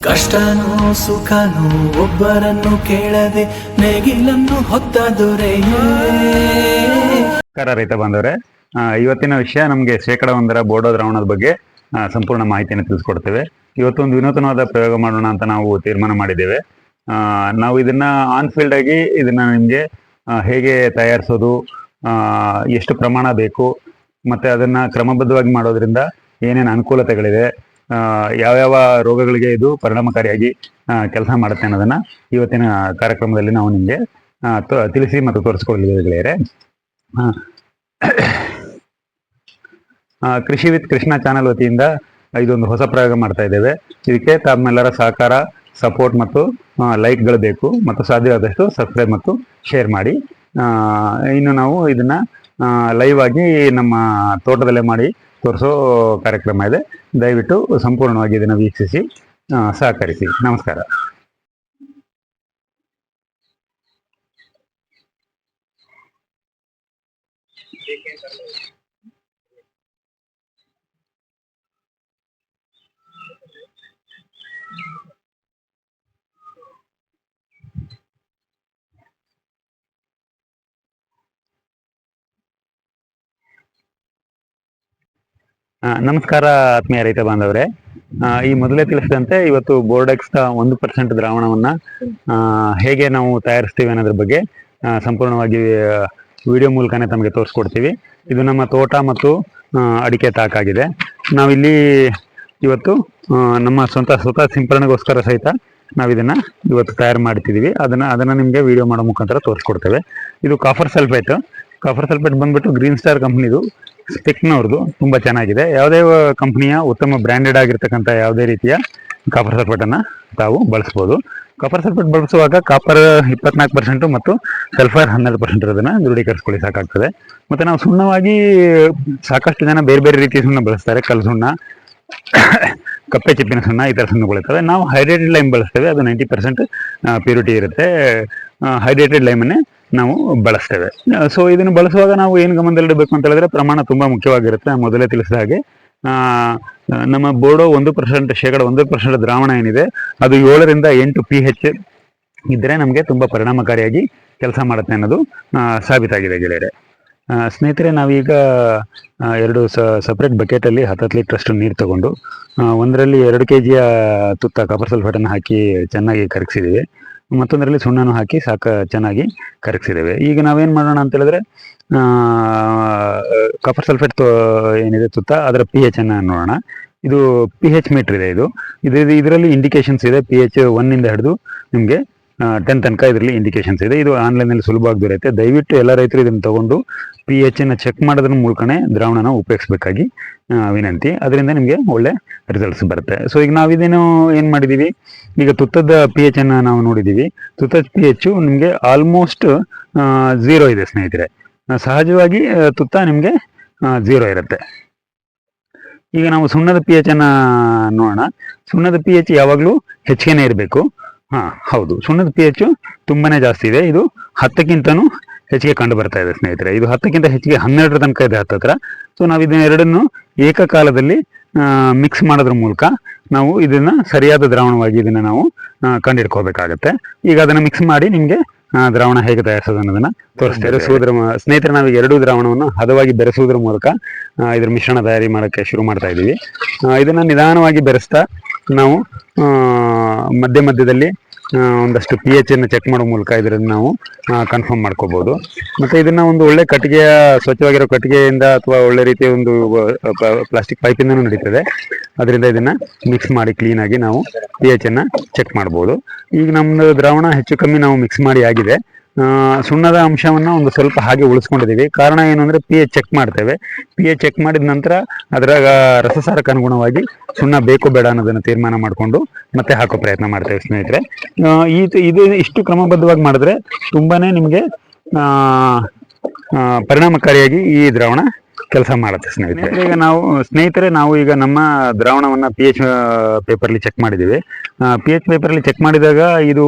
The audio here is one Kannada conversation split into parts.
ಕಷ್ಟನೋ ಸುಖನೋ ಒಬ್ಬರನ್ನು ಕೇಳದೆ ನೇಗಿಲನ್ನು ಹೊತ್ತ ದೊರೆಯೇ. ರೈತ ಇವತ್ತಿನ ವಿಷಯ ನಮಗೆ ಶೇಕಡ ಒಂದರ ಬೋಡೋ ದ್ರಾವಣದ ಬಗ್ಗೆ ಸಂಪೂರ್ಣ ಮಾಹಿತಿಯನ್ನು ತಿಳಿಸ್ಕೊಡ್ತೇವೆ. ಇವತ್ತೊಂದು ವಿನೂತನವಾದ ಪ್ರಯೋಗ ಮಾಡೋಣ ಅಂತ ನಾವು ತೀರ್ಮಾನ ಮಾಡಿದ್ದೇವೆ. ನಾವು ಇದನ್ನ ಆನ್ ಫೀಲ್ಡ್ ಆಗಿ ಇದನ್ನ ನಿಮಗೆ ಹೇಗೆ ತಯಾರಿಸೋದು ಎಷ್ಟು ಪ್ರಮಾಣ ಬೇಕು ಮತ್ತೆ ಅದನ್ನ ಕ್ರಮಬದ್ಧವಾಗಿ ಮಾಡೋದ್ರಿಂದ ಏನೇನು ಅನುಕೂಲತೆಗಳಿದೆ ಆ, ಯಾವ್ಯಾವ ರೋಗಗಳಿಗೆ ಇದು ಪರಿಣಾಮಕಾರಿಯಾಗಿ ಕೆಲಸ ಮಾಡುತ್ತೆ ಅನ್ನೋದನ್ನ ಇವತ್ತಿನ ಕಾರ್ಯಕ್ರಮದಲ್ಲಿ ನಾವು ನಿಮಗೆ ತಿಳಿಸಿ ಮತ್ತು ತೋರಿಸ್ಕೊಳ್ಳಿ ಗೆಳೆಯರೆ. ಆ, ಆ, ಕೃಷಿ ವಿತ್ ಕೃಷ್ಣ ಚಾನೆಲ್ ವತಿಯಿಂದ ಇದೊಂದು ಹೊಸ ಪ್ರಯೋಗ ಮಾಡ್ತಾ ಇದ್ದೇವೆ. ಇದಕ್ಕೆ ತಮ್ಮೆಲ್ಲರ ಸಹಕಾರ ಸಪೋರ್ಟ್ ಮತ್ತು ಲೈಕ್ಗಳು ಬೇಕು ಮತ್ತು ಸಾಧ್ಯವಾದಷ್ಟು ಸಬ್ಸ್ಕ್ರೈಬ್ ಮತ್ತು ಶೇರ್ ಮಾಡಿ. ಇನ್ನು ನಾವು ಇದನ್ನ ಲೈವ್ ಆಗಿ ನಮ್ಮ ತೋಟದಲ್ಲೇ ಮಾಡಿ ತೋರಿಸೋ ಕಾರ್ಯಕ್ರಮ ಇದೆ. ದಯವಿಟ್ಟು ಸಂಪೂರ್ಣವಾಗಿ ಇದನ್ನು ವೀಕ್ಷಿಸಿ ಸಹಕರಿಸಿ. ನಮಸ್ಕಾರ. ನಮಸ್ಕಾರ ಆತ್ಮೀಯ ರೈತ ಬಾಂಧವ್ರೆ. ಈ ಮೊದಲೇ ತಿಳಿಸಿದಂತೆ ಇವತ್ತು ಬೋರ್ಡೆಕ್ಸ್ ಒಂದು ಪರ್ಸೆಂಟ್ ದ್ರಾವಣವನ್ನ ಹೇಗೆ ನಾವು ತಯಾರಿಸ್ತೀವಿ ಅನ್ನೋದ್ರ ಬಗ್ಗೆ ಸಂಪೂರ್ಣವಾಗಿ ವಿಡಿಯೋ ಮೂಲಕನೇ ತಮಗೆ ತೋರಿಸ್ಕೊಡ್ತೀವಿ. ಇದು ನಮ್ಮ ತೋಟ ಮತ್ತು ಅಡಿಕೆ ತಾಕಾಗಿದೆ ನಾವಿಲ್ಲಿ ಇವತ್ತು ನಮ್ಮ ಸ್ವಂತ, ಸ್ವತಃ ಸಿಂಪರಣೆಗೋಸ್ಕರ ಸಹಿತ ನಾವಿದನ್ನ ಇವತ್ತು ತಯಾರು ಮಾಡ್ತಿದೀವಿ. ಅದನ್ನ ಅದನ್ನ ನಿಮಗೆ ವಿಡಿಯೋ ಮಾಡೋ ಮುಖಾಂತರ ತೋರಿಸ್ಕೊಡ್ತೇವೆ. ಇದು ಕಾಫರ್ ಸಲ್ಫೇಟ್ ಕಾಫರ್ ಸಲ್ಫೇಟ್ ಬಂದ್ಬಿಟ್ಟು ಗ್ರೀನ್ ಸ್ಟಾರ್ ಕಂಪ್ನಿದು ಸ್ಪೆಕ್ನವ್ರದ್ದು ತುಂಬ ಚೆನ್ನಾಗಿದೆ. ಯಾವುದೇ ಕಂಪ್ನಿಯ ಉತ್ತಮ ಬ್ರ್ಯಾಂಡೆಡ್ ಆಗಿರ್ತಕ್ಕಂಥ ಯಾವುದೇ ರೀತಿಯ ಕಾಪರ್ ಸಲ್ಫೇಟ್ ಅನ್ನ ತಾವು ಬಳಸ್ಬೋದು. ಕಾಪರ್ ಸಲ್ಫೇಟ್ ಬಳಸುವಾಗ ಕಾಪರ್ ಇಪ್ಪತ್ನಾಲ್ಕು ಪರ್ಸೆಂಟು ಮತ್ತು ಸಲ್ಫರ್ ಹನ್ನೆರಡು ಪರ್ಸೆಂಟ್ ಇರೋದನ್ನು ದೃಢೀಕರಿಸ್ಕೊಳ್ಳಿ, ಸಾಕಾಗ್ತದೆ. ಮತ್ತು ನಾವು ಸುಣ್ಣವಾಗಿ ಸಾಕಷ್ಟು ಜನ ಬೇರೆ ಬೇರೆ ರೀತಿಯ ಸುಣ್ಣ ಬಳಸ್ತಾರೆ. ಕಲ್ಲು ಸುಣ್ಣ, ಕಪ್ಪೆ ಚಿಪ್ಪಿನ ಸುಣ್ಣ ಈ ಥರ ಸುಣ್ಣಗಳಿರ್ತವೆ ನಾವು ಹೈಡ್ರೇಟೆಡ್ ಲೈಮ್ ಬಳಸ್ತೇವೆ. ಅದು ನೈಂಟಿ ಪರ್ಸೆಂಟ್ ಪ್ಯೂರಿಟಿ ಇರುತ್ತೆ. ಹೈಡ್ರೇಟೆಡ್ ಲೈಮನ್ನೇ ನಾವು ಬಳಸ್ತೇವೆ. ಸೊ ಇದನ್ನು ಬಳಸುವಾಗ ನಾವು ಏನು ಗಮನದಲ್ಲಿಡಬೇಕು ಅಂತ ಹೇಳಿದ್ರೆ ಪ್ರಮಾಣ ತುಂಬಾ ಮುಖ್ಯವಾಗಿರುತ್ತೆ. ಮೊದಲೇ ತಿಳಿಸಿದ ಹಾಗೆ ನಮ್ಮ ಬೋರ್ಡೋ ಒಂದು ಪರ್ಸೆಂಟ್, ಶೇಕಡ ಒಂದು ಪರ್ಸೆಂಟ್ ದ್ರಾವಣ ಏನಿದೆ, ಅದು ಏಳರಿಂದ ಎಂಟು ಪಿ ಹೆಚ್ ಇದ್ದರೆ ನಮಗೆ ತುಂಬ ಪರಿಣಾಮಕಾರಿಯಾಗಿ ಕೆಲಸ ಮಾಡುತ್ತೆ ಅನ್ನೋದು ಸಾಬೀತಾಗಿದೆ ಗೆಳೆಯರೆ. ಸ್ನೇಹಿತರೆ, ನಾವೀಗ ಎರಡು ಸಪ್ರೇಟ್ ಬಕೆಟಲ್ಲಿ ಹತ್ತತ್ತು ಲೀಟ್ರಷ್ಟು ನೀರು ತಗೊಂಡು ಒಂದರಲ್ಲಿ ಎರಡು ಕೆ ಜಿಯ ತುತ್ತ ಕಾಪರ್ ಸಲ್ಫೇಟನ್ನು ಹಾಕಿ ಚೆನ್ನಾಗಿ ಕರಗಿಸಿದ್ದೀವಿ. ಮತ್ತೊಂದರಲ್ಲಿ ಸುಣ್ಣನೂ ಹಾಕಿ ಸಾಕ ಚೆನ್ನಾಗಿ ಕರಗಿಸಿದ್ದೇವೆ. ಈಗ ನಾವೇನು ಮಾಡೋಣ ಅಂತ ಹೇಳಿದ್ರೆ ಕಾಪರ್ ಸಲ್ಫೇಟ್ ಏನಿದೆ ತುತ್ತ, ಅದರ ಪಿ ಎಚ್ ಅನ್ನು ನೋಡೋಣ. ಇದು ಪಿ ಎಚ್ ಮೀಟರ್ ಇದೆ ಇದು. ಇದು ಇದರಲ್ಲಿ ಇಂಡಿಕೇಶನ್ಸ್ ಇದೆ. ಪಿ ಎಚ್ ಒನ್ನಿಂದ ಹಿಡಿದು ನಿಮಗೆ ಟೆನ್ ತನಕ ಇದರಲ್ಲಿ ಇಂಡಿಕೇಶನ್ಸ್ ಇದೆ. ಇದು ಆನ್ಲೈನಲ್ಲಿ ಸುಲಭವಾಗಿ ದೊರೆಯುತ್ತೆ. ದಯವಿಟ್ಟು ಎಲ್ಲ ರೈತರು ಇದನ್ನು ತಗೊಂಡು ಪಿ ಎಚ್ ಅನ್ನು ಚೆಕ್ ಮಾಡೋದ್ರ ಮೂಲಕನೇ ದ್ರಾವಣನ ಉಪಯೋಗಿಸಬೇಕಾಗಿ ವಿನಂತಿ. ಅದರಿಂದ ನಿಮಗೆ ಒಳ್ಳೆ ರಿಸಲ್ಟ್ಸ್ ಬರುತ್ತೆ. ಸೊ ಈಗ ನಾವು ಇದೇನು ಏನು ಮಾಡಿದ್ದೀವಿ ಈಗ ತುತ್ತದ ಪಿ ಎಚ್ ಅನ್ನು ನಾವು ನೋಡಿದ್ದೀವಿ ತುತ್ತದ ಪಿ ಎಚ್ ನಿಮಗೆ ಆಲ್ಮೋಸ್ಟ್ ಝೀರೋ ಇದೆ, ಸ್ನೇಹಿತರೆ. ಸಹಜವಾಗಿ ತುತ್ತ ನಿಮಗೆ ಝೀರೋ ಇರುತ್ತೆ. ಈಗ ನಾವು ಸುಣ್ಣದ ಪಿ ಎಚ್ ಅನ್ನ ನೋಡೋಣ. ಸುಣ್ಣದ ಪಿ ಎಚ್ ಯಾವಾಗಲೂ ಹೆಚ್ಚಿಗೆನೇ ಇರಬೇಕು. ಹಾ ಹೌದು. ಸುಣ್ಣದ ಪಿ ಎಚ್ ತುಂಬಾನೇ ಜಾಸ್ತಿ ಇದೆ. ಇದು ಹತ್ತಕ್ಕಿಂತನೂ ಹೆಚ್ಚಿಗೆ ಕಂಡು ಬರ್ತಾ ಇದೆ ಸ್ನೇಹಿತರೆ. ಇದು ಹತ್ತಕ್ಕಿಂತ ಹೆಚ್ಚಿಗೆ ಹನ್ನೆರಡರ ತನಕ ಇದೆ ಹತ್ತತ್ರ ಸೊ ನಾವು ಇದನ್ನ ಎರಡನ್ನು ಏಕಕಾಲದಲ್ಲಿ ಮಿಕ್ಸ್ ಮಾಡೋದ್ರ ಮೂಲಕ ನಾವು ಇದನ್ನ ಸರಿಯಾದ ದ್ರಾವಣವಾಗಿ ಇದನ್ನ ನಾವು ಕಂಡಿಡ್ಕೋಬೇಕಾಗತ್ತೆ. ಈಗ ಅದನ್ನ ಮಿಕ್ಸ್ ಮಾಡಿ ನಿಮಗೆ ದ್ರಾವಣ ಹೇಗೆ ತಯಾರಿಸೋದು ಅನ್ನೋದನ್ನ ತೋರಿಸ್ತೇವೆ ಬೆರೆಸುವುದರ ಸ್ನೇಹಿತರೆ ನಾವು ಎರಡೂ ದ್ರಾವಣವನ್ನು ಹದವಾಗಿ ಬೆರೆಸುವುದರ ಮೂಲಕ ಇದ್ರ ಮಿಶ್ರಣ ತಯಾರಿ ಮಾಡೋಕ್ಕೆ ಶುರು ಮಾಡ್ತಾ ಇದ್ದೀವಿ. ಇದನ್ನ ನಿಧಾನವಾಗಿ ಬೆರೆಸ್ತಾ ನಾವು ಆ, ಮಧ್ಯ ಮಧ್ಯದಲ್ಲಿ ಒಂದಷ್ಟು ಪಿ ಎಚ್ ಅನ್ನು ಚೆಕ್ ಮಾಡೋ ಮೂಲಕ ಇದರಿಂದ ನಾವು ಕನ್ಫರ್ಮ್ ಮಾಡ್ಕೋಬಹುದು ಮತ್ತೆ ಇದನ್ನ ಒಂದು ಒಳ್ಳೆ ಕಟ್ಟಿಗೆಯ, ಸ್ವಚ್ಛವಾಗಿರೋ ಕಟ್ಟಿಗೆಯಿಂದ ಅಥವಾ ಒಳ್ಳೆ ರೀತಿಯ ಒಂದು ಪ್ಲಾಸ್ಟಿಕ್ ಪೈಪಿಂದನೂ ನಡೀತದೆ. ಅದರಿಂದ ಇದನ್ನ ಮಿಕ್ಸ್ ಮಾಡಿ ಕ್ಲೀನ್ ಆಗಿ ನಾವು ಪಿ ಎಚ್ ಅನ್ನ ಚೆಕ್ ಮಾಡಬಹುದು ಈಗ ನಮ್ದು ದ್ರಾವಣ ಹೆಚ್ಚು ಕಮ್ಮಿ ನಾವು ಮಿಕ್ಸ್ ಮಾಡಿ ಆಗಿದೆ. ಸುಣ್ಣದ ಅಂಶವನ್ನ ಒಂದು ಸ್ವಲ್ಪ ಹಾಗೆ ಉಳಿಸ್ಕೊಂಡಿದ್ದೀವಿ. ಕಾರಣ ಏನು ಅಂದ್ರೆ ಪಿ ಚೆಕ್ ಮಾಡ್ತೇವೆ. ಪಿ ಎಚ್ ಚೆಕ್ ಮಾಡಿದ ನಂತರ ಅದರ ರಸಸಾರಕ್ಕೆ ಅನುಗುಣವಾಗಿ ಸುಣ್ಣ ಬೇಕು ಬೇಡ ಅನ್ನೋದನ್ನ ತೀರ್ಮಾನ ಮಾಡಿಕೊಂಡು ಮತ್ತೆ ಹಾಕೋ ಪ್ರಯತ್ನ ಮಾಡ್ತೇವೆ ಸ್ನೇಹಿತರೆ. ಈ ಇದು ಇಷ್ಟು ಕ್ರಮಬದ್ಧವಾಗಿ ಮಾಡಿದ್ರೆ ತುಂಬಾನೇ ನಿಮಗೆ ಪರಿಣಾಮಕಾರಿಯಾಗಿ ಈ ದ್ರಾವಣ ಕೆಲಸ ಮಾಡುತ್ತೆ ಸ್ನೇಹಿತರೆ. ಈಗ ನಾವು, ಸ್ನೇಹಿತರೆ, ನಾವು ಈಗ ನಮ್ಮ ದ್ರಾವಣವನ್ನ ಪಿ ಎಚ್ ಪೇಪರ್ಲಿ ಚೆಕ್ ಮಾಡಿದ್ದೀವಿ. ಪಿ ಎಚ್ ಪೇಪರ್ಲಿ ಚೆಕ್ ಮಾಡಿದಾಗ ಇದು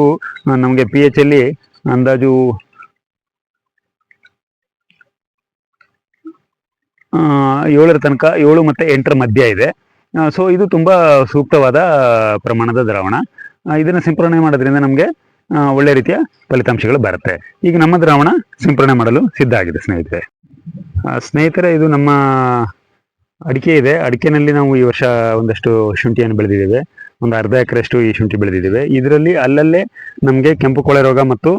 ನಮಗೆ ಪಿ ಎಚ್ ಅಲ್ಲಿ ಅಂದಾಜು ಏಳರ ತನಕ, ಏಳು ಮತ್ತೆ ಎಂಟರ ಮಧ್ಯ ಇದೆ. ಸೊ ಇದು ತುಂಬ ಸೂಕ್ತವಾದ ಪ್ರಮಾಣದ ದ್ರಾವಣ. ಇದನ್ನು ಸಿಂಪರಣೆ ಮಾಡೋದ್ರಿಂದ ನಮಗೆ ಒಳ್ಳೆ ರೀತಿಯ ಫಲಿತಾಂಶಗಳು ಬರುತ್ತೆ. ಈಗ ನಮ್ಮ ದ್ರಾವಣ ಸಿಂಪರಣೆ ಮಾಡಲು ಸಿದ್ಧ ಆಗಿದೆ ಸ್ನೇಹಿತರೆ. ಸ್ನೇಹಿತರೆ, ಇದು ನಮ್ಮ ಅಡಿಕೆ ಇದೆ. ಅಡಿಕೆನಲ್ಲಿ ನಾವು ಈ ವರ್ಷ ಒಂದಷ್ಟು ಶುಂಠಿಯನ್ನು ಬೆಳೆದಿದ್ದೇವೆ. ಒಂದು ಅರ್ಧ ಎಕರೆಷ್ಟು ಈ ಶುಂಠಿ ಬೆಳೆದಿದ್ದೇವೆ. ಇದರಲ್ಲಿ ಅಲ್ಲಲ್ಲೇ ನಮಗೆ ಕೆಂಪು ಕೊಳೆ ರೋಗ ಮತ್ತು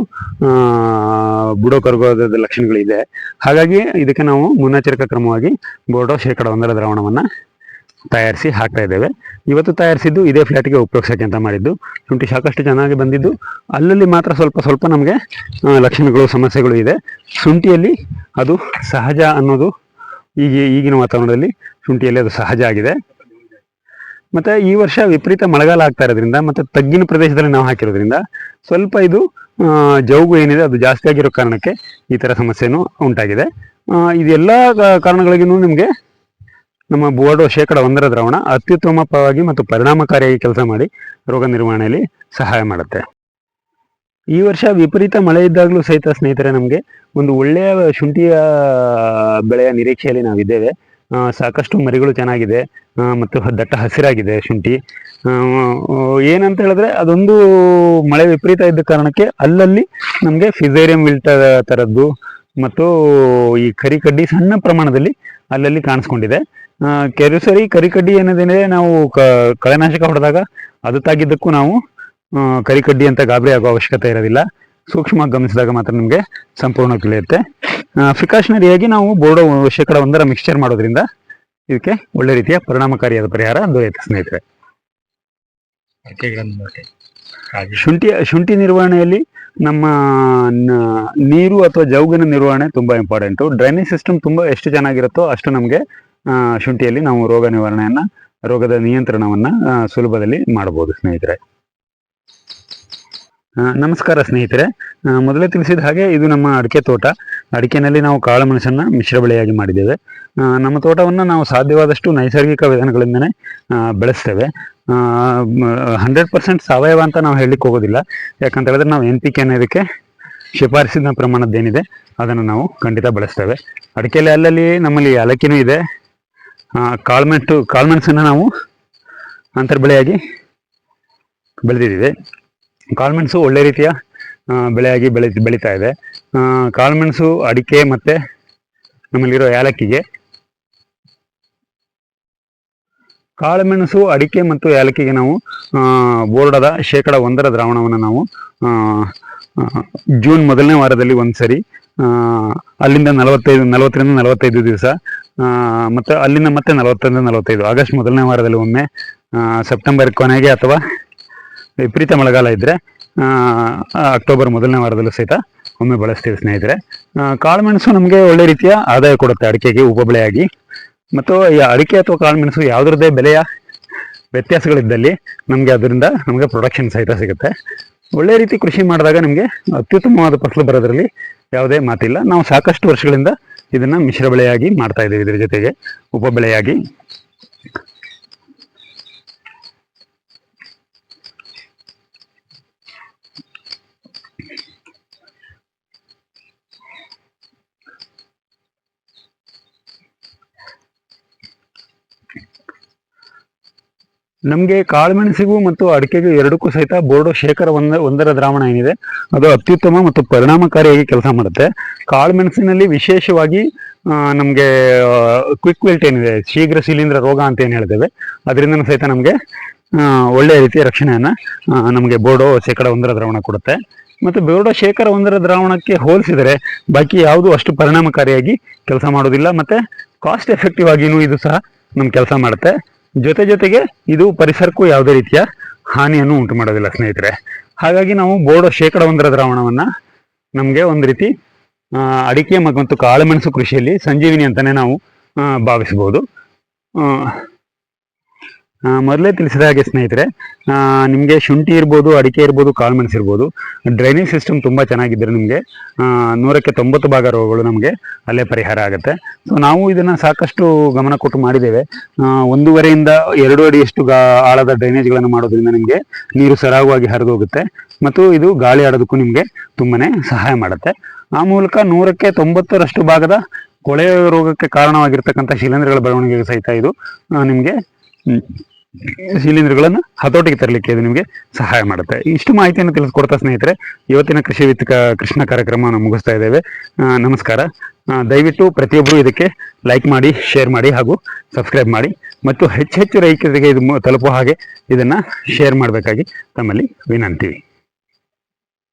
ಬುಡೋ ಕರ್ಗೋದ ಲಕ್ಷಣಗಳಿದೆ ಹಾಗಾಗಿ ಇದಕ್ಕೆ ನಾವು ಮುನ್ನೆಚ್ಚರಿಕಾ ಕ್ರಮವಾಗಿ ಬೋರ್ಡೋ ಶೇಕಡ ಒಂದರ ದ್ರಾವಣವನ್ನು ತಯಾರಿಸಿ ಹಾಕ್ತಾ ಇದ್ದೇವೆ. ಇವತ್ತು ತಯಾರಿಸಿದ್ದು ಇದೇ ಫ್ಲ್ಯಾಟಿಗೆ ಉಪಯೋಗಿಸೋಕೆ ಅಂತ ಮಾಡಿದ್ದು. ಶುಂಠಿ ಸಾಕಷ್ಟು ಚೆನ್ನಾಗಿ ಬಂದಿದ್ದು. ಅಲ್ಲಲ್ಲಿ ಮಾತ್ರ ಸ್ವಲ್ಪ ಸ್ವಲ್ಪ ನಮಗೆ ಲಕ್ಷಣಗಳು, ಸಮಸ್ಯೆಗಳು ಇದೆ. ಶುಂಠಿಯಲ್ಲಿ ಅದು ಸಹಜ ಅನ್ನೋದು ಈಗ ಈಗಿನ ವಾತಾವರಣದಲ್ಲಿ ಶುಂಠಿಯಲ್ಲಿ ಅದು ಸಹಜ ಆಗಿದೆ. ಮತ್ತೆ ಈ ವರ್ಷ ವಿಪರೀತ ಮಳೆಗಾಲ ಆಗ್ತಾ ಇರೋದ್ರಿಂದ ಮತ್ತೆ ತಗ್ಗಿನ ಪ್ರದೇಶದಲ್ಲಿ ನಾವು ಹಾಕಿರೋದ್ರಿಂದ ಸ್ವಲ್ಪ ಇದು ಜೌಗು ಏನಿದೆ ಅದು ಜಾಸ್ತಿ ಆಗಿರೋ ಕಾರಣಕ್ಕೆ ಈ ತರ ಸಮಸ್ಯೆನೂ ಉಂಟಾಗಿದೆ. ಇದೆಲ್ಲ ಕಾರಣಗಳಿಗೂ ನಿಮಗೆ ನಮ್ಮ ಬೋರ್ಡೋ ಶೇಕಡ ಒಂದರ ದ್ರಾವಣ ಅತ್ಯುತ್ತಮವಾಗಿ ಮತ್ತು ಪರಿಣಾಮಕಾರಿಯಾಗಿ ಕೆಲಸ ಮಾಡಿ ರೋಗ ನಿರ್ವಹಣೆಯಲ್ಲಿ ಸಹಾಯ ಮಾಡುತ್ತೆ. ಈ ವರ್ಷ ವಿಪರೀತ ಮಳೆ ಇದ್ದಾಗಲೂ ಸಹಿತ ಸ್ನೇಹಿತರೆ ನಮಗೆ ಒಂದು ಒಳ್ಳೆಯ ಶುಂಠಿಯ ಬೆಳೆಯ ನಿರೀಕ್ಷೆಯಲ್ಲಿ ನಾವಿದ್ದೇವೆ. ಸಾಕಷ್ಟು ಮರಿಗಳು ಚೆನ್ನಾಗಿದೆ. ಮತ್ತು ದಟ್ಟ ಹಸಿರಾಗಿದೆ ಶುಂಠಿ. ಏನಂತ ಹೇಳಿದ್ರೆ ಅದೊಂದು ಮಳೆ ವಿಪರೀತ ಇದ್ದ ಕಾರಣಕ್ಕೆ ಅಲ್ಲಲ್ಲಿ ನಮಗೆ ಫಿಸೇರಿಯಂ ವಿಲ್ಟ ಥರದ್ದು ಮತ್ತು ಈ ಕರಿಕಡ್ಡಿ ಸಣ್ಣ ಪ್ರಮಾಣದಲ್ಲಿ ಅಲ್ಲಲ್ಲಿ ಕಾಣಿಸ್ಕೊಂಡಿದೆ. ಕೆಲವು ಸರಿ ಕರಿಕಡ್ಡಿ ಏನದೇನೆ ನಾವು ಕಳೆನಾಶಕ ಹೊಡೆದಾಗ ಅದು ತಾಗಿದ್ದಕ್ಕೂ ನಾವು ಕರಿಕಡ್ಡಿ ಅಂತ ಗಾಬರಿ ಆಗೋ ಅವಶ್ಯಕತೆ ಇರೋದಿಲ್ಲ. ಸೂಕ್ಷ್ಮವಾಗಿ ಗಮನಿಸಿದಾಗ ಮಾತ್ರ ನಿಮಗೆ ಸಂಪೂರ್ಣ ತಿಳಿಯುತ್ತೆ. ಪ್ರಿಕಾಷನರಿಯಾಗಿ ನಾವು ಬೋರ್ಡೋ ಶೇಕಡ ಒಂದರ ಮಿಕ್ಸ್ಚರ್ ಮಾಡೋದ್ರಿಂದ ಇದಕ್ಕೆ ಒಳ್ಳೆ ರೀತಿಯ ಪರಿಣಾಮಕಾರಿಯಾದ ಪರಿಹಾರ ದೊರೆಯುತ್ತೆ ಸ್ನೇಹಿತರೆ. ಶುಂಠಿ ಶುಂಠಿ ನಿರ್ವಹಣೆಯಲ್ಲಿ ನಮ್ಮ ನೀರು ಅಥವಾ ಜೌಗಿನ ನಿರ್ವಹಣೆ ತುಂಬಾ ಇಂಪಾರ್ಟೆಂಟು ಡ್ರೈನೇಜ್ ಸಿಸ್ಟಮ್ ತುಂಬಾ ಎಷ್ಟು ಚೆನ್ನಾಗಿರುತ್ತೋ ಅಷ್ಟು ನಮಗೆ ಶುಂಠಿಯಲ್ಲಿ ನಾವು ರೋಗ ನಿವಾರಣೆಯನ್ನ ರೋಗದ ನಿಯಂತ್ರಣವನ್ನ ಸುಲಭದಲ್ಲಿ ಮಾಡಬಹುದು ಸ್ನೇಹಿತರೆ. ನಮಸ್ಕಾರ ಸ್ನೇಹಿತರೆ. ಮೊದಲೇ ತಿಳಿಸಿದ ಹಾಗೆ ಇದು ನಮ್ಮ ಅಡಿಕೆ ತೋಟ. ಅಡಿಕೆನಲ್ಲಿ ನಾವು ಕಾಳು ಮೆಣಸನ್ನ ಮಿಶ್ರ ಬೆಳೆಯಾಗಿ ಮಾಡಿದ್ದೇವೆ. ನಮ್ಮ ತೋಟವನ್ನು ನಾವು ಸಾಧ್ಯವಾದಷ್ಟು ನೈಸರ್ಗಿಕ ವಿಧಾನಗಳಿಂದನೇ ಬೆಳೆಸ್ತೇವೆ. ಹಂಡ್ರೆಡ್ ಪರ್ಸೆಂಟ್ ಸಾವಯವ ಅಂತ ನಾವು ಹೇಳಲಿಕ್ಕೆ ಹೋಗೋದಿಲ್ಲ. ಯಾಕಂತ ಹೇಳಿದ್ರೆ ನಾವು ಎನ್ ಪಿ ಕೆ ಅನ್ನೋದಕ್ಕೆ ಶಿಫಾರಸಿನ ಪ್ರಮಾಣದ್ದೇನಿದೆ, ಅದನ್ನು ನಾವು ಖಂಡಿತ ಬಳಸ್ತೇವೆ. ಅಡಿಕೆಯಲ್ಲಿ ಅಲ್ಲಲ್ಲಿ ನಮ್ಮಲ್ಲಿ ಏಲಕ್ಕಿನೂ ಇದೆ. ಕಾಳುಮೆಂಟು ಕಾಳುಮೆಣಸನ್ನು ನಾವು ಅಂತರ್ ಬೆಳೆಯಾಗಿ ಬೆಳೆದಿದ್ದೀವಿ. ಕಾಳುಮೆಣಸು ಒಳ್ಳೆ ರೀತಿಯ ಬೆಳೆಯಾಗಿ ಬೆಳೆ, ಬೆಳೀತಾ ಇದೆ. ಕಾಳುಮೆಣಸು, ಅಡಿಕೆ ಮತ್ತು ನಮ್ಮಲ್ಲಿರೋ ಏಲಕ್ಕಿಗೆ ಕಾಳುಮೆಣಸು, ಅಡಿಕೆ ಮತ್ತು ಏಲಕ್ಕಿಗೆ ನಾವು ಬೋರ್ಡದ ಶೇಕಡ ಒಂದರ ದ್ರಾವಣವನ್ನು ನಾವು ಜೂನ್ ಮೊದಲನೇ ವಾರದಲ್ಲಿ ಒಂದು ಸರಿ ಅಲ್ಲಿಂದ ನಲವತ್ತೈದು, ನಲವತ್ತರಿಂದ ನಲವತ್ತೈದು ದಿವಸ ಮತ್ತು ಅಲ್ಲಿಂದ ಮತ್ತೆ ನಲವತ್ತರಿಂದ ನಲವತ್ತೈದು, ಆಗಸ್ಟ್ ಮೊದಲನೇ ವಾರದಲ್ಲಿ ಒಮ್ಮೆ ಸೆಪ್ಟೆಂಬರ್ ಕೊನೆಗೆ ಅಥವಾ ವಿಪರೀತ ಮಳೆಗಾಲ ಇದ್ದರೆ ಅಕ್ಟೋಬರ್ ಮೊದಲನೇ ವಾರದಲ್ಲೂ ಸಹಿತ ಒಮ್ಮೆ ಬಳಸ್ತೀವಿ ಸ್ನೇಹಿತರೆ. ಕಾಳುಮೆಣಸು ನಮಗೆ ಒಳ್ಳೆ ರೀತಿಯ ಆದಾಯ ಕೊಡುತ್ತೆ ಅಡಿಕೆಗೆ, ಉಪಬೆಳೆಯಾಗಿ. ಮತ್ತು ಈ ಅಡಿಕೆ ಅಥವಾ ಕಾಳುಮೆಣಸು ಯಾವುದ್ರದ್ದೇ ಬೆಲೆಯ ವ್ಯತ್ಯಾಸಗಳಿದ್ದಲ್ಲಿ ನಮಗೆ ಅದರಿಂದ ನಮಗೆ ಪ್ರೊಡಕ್ಷನ್ ಸಹಿತ ಸಿಗುತ್ತೆ. ಒಳ್ಳೆ ರೀತಿ ಕೃಷಿ ಮಾಡಿದಾಗ ನಿಮಗೆ ಅತ್ಯುತ್ತಮವಾದ ಫಸಲು ಬರೋದ್ರಲ್ಲಿ ಯಾವುದೇ ಮಾತಿಲ್ಲ. ನಾವು ಸಾಕಷ್ಟು ವರ್ಷಗಳಿಂದ ಇದನ್ನು ಮಿಶ್ರ ಬೆಳೆಯಾಗಿ ಮಾಡ್ತಾ ಇದ್ದೀವಿ ಇದ್ರ ಜೊತೆಗೆ ಉಪ ನಮಗೆ ಕಾಳುಮೆಣಸಿಗೂ ಮತ್ತು ಅಡಿಕೆಗೂ ಎರಡಕ್ಕೂ ಸಹಿತ ಬೋರ್ಡೋ ಶೇಖರ ಒಂದ ಒಂದರ ದ್ರಾವಣ ಏನಿದೆ, ಅದು ಅತ್ಯುತ್ತಮ ಮತ್ತು ಪರಿಣಾಮಕಾರಿಯಾಗಿ ಕೆಲಸ ಮಾಡುತ್ತೆ. ಕಾಳುಮೆಣಸಿನಲ್ಲಿ ವಿಶೇಷವಾಗಿ ನಮಗೆ ಕ್ವಿಕ್ ವಿಲ್ಟ್ ಏನಿದೆ, ಶೀಘ್ರ ಶಿಲೀಂಧ್ರ ರೋಗ ಅಂತ ಏನು ಹೇಳ್ತೇವೆ ಅದರಿಂದ ಸಹಿತ ನಮಗೆ ಒಳ್ಳೆಯ ರೀತಿಯ ರಕ್ಷಣೆಯನ್ನು ನಮಗೆ ಬೋರ್ಡೋ ಶೇಕಡ ಒಂದರ ದ್ರಾವಣ ಕೊಡುತ್ತೆ. ಮತ್ತು ಬೋರ್ಡೋ ಶೇಖರ ಒಂದರ ದ್ರಾವಣಕ್ಕೆ ಹೋಲಿಸಿದರೆ ಬಾಕಿ ಯಾವುದು ಅಷ್ಟು ಪರಿಣಾಮಕಾರಿಯಾಗಿ ಕೆಲಸ ಮಾಡೋದಿಲ್ಲ ಮತ್ತು ಕಾಸ್ಟ್ ಎಫೆಕ್ಟಿವ್ ಆಗಿಯೂ ಇದು ಸಹ ನಮ್ಮ ಕೆಲಸ ಮಾಡುತ್ತೆ. ಜೊತೆ ಜೊತೆಗೆ ಇದು ಪರಿಸರಕ್ಕೂ ಯಾವುದೇ ರೀತಿಯ ಹಾನಿಯನ್ನು ಉಂಟು ಮಾಡೋದಿಲ್ಲ ಸ್ನೇಹಿತರೆ. ಹಾಗಾಗಿ ನಾವು ಬೋರ್ಡೋ ಶೇಕಡ ಒಂದರ ದ್ರಾವಣವನ್ನು ನಮಗೆ ಒಂದು ರೀತಿ ಅಡಿಕೆ ಮತ್ತು ಕಾಳುಮೆಣಸು ಕೃಷಿಯಲ್ಲಿ ಸಂಜೀವಿನಿ ಅಂತಾನೆ ನಾವು ಆ, ಮೊದಲೇ ತಿಳಿಸಿದ ಹಾಗೆ ಸ್ನೇಹಿತರೆ ನಿಮಗೆ ಶುಂಠಿ ಇರ್ಬೋದು, ಅಡಿಕೆ ಇರ್ಬೋದು ಕಾಳುಮೆಣಸು ಇರ್ಬೋದು, ಡ್ರೈನೇಜ್ ಸಿಸ್ಟಮ್ ತುಂಬ ಚೆನ್ನಾಗಿದ್ದರೆ ನಿಮಗೆ ನೂರಕ್ಕೆ ತೊಂಬತ್ತು ಭಾಗ ರೋಗಗಳು ನಮಗೆ ಅಲ್ಲೇ ಪರಿಹಾರ ಆಗುತ್ತೆ. ಸೊ ನಾವು ಇದನ್ನು ಸಾಕಷ್ಟು ಗಮನ ಕೊಟ್ಟು ಮಾಡಿದ್ದೇವೆ. ಒಂದೂವರೆಯಿಂದ ಎರಡು ಅಡಿಯಷ್ಟು ಗಾ, ಆಳದ ಡ್ರೈನೇಜ್ಗಳನ್ನು ಮಾಡೋದ್ರಿಂದ ನಿಮಗೆ ನೀರು ಸರಾಗವಾಗಿ ಹರಿದು ಹೋಗುತ್ತೆ ಮತ್ತು ಇದು ಗಾಳಿ ಆಡೋದಕ್ಕೂ ನಿಮಗೆ ತುಂಬಾನೇ ಸಹಾಯ ಮಾಡುತ್ತೆ. ಆ ಮೂಲಕ ನೂರಕ್ಕೆ ತೊಂಬತ್ತರಷ್ಟು ಭಾಗದ ಕೊಳೆ ರೋಗಕ್ಕೆ ಕಾರಣವಾಗಿರ್ತಕ್ಕಂಥ ಶಿಲೀಂಧ್ರಗಳ ಬೆಳವಣಿಗೆಗೆ ಸಹಿತ ಇದು ನಿಮಗೆ ಶಿಲೀಂಧ್ರಗಳನ್ನು ಹತೋಟಿಗೆ ತರಲಿಕ್ಕೆ ಇದು ನಿಮಗೆ ಸಹಾಯ ಮಾಡುತ್ತೆ. ಇಷ್ಟು ಮಾಹಿತಿಯನ್ನು ತಿಳಿಸ್ಕೊಡ್ತಾ ಸ್ನೇಹಿತರೆ, ಇವತ್ತಿನ ಕೃಷಿ ವಿತ್ ಕೃಷ್ಣ ಕೃಷ್ಣ ಕಾರ್ಯಕ್ರಮವನ್ನು ಮುಗಿಸ್ತಾ ಇದ್ದೇವೆ. ನಮಸ್ಕಾರ. ದಯವಿಟ್ಟು ಪ್ರತಿಯೊಬ್ಬರು ಇದಕ್ಕೆ ಲೈಕ್ ಮಾಡಿ ಶೇರ್ ಮಾಡಿ ಹಾಗೂ ಸಬ್ಸ್ಕ್ರೈಬ್ ಮಾಡಿ ಮತ್ತು ಹೆಚ್ಚು ಹೆಚ್ಚು ರೈತರಿಗೆ ಇದು ತಲುಪುವ ಹಾಗೆ ಇದನ್ನು ಶೇರ್ ಮಾಡಬೇಕಾಗಿ ತಮ್ಮಲ್ಲಿ ವಿನಂತಿ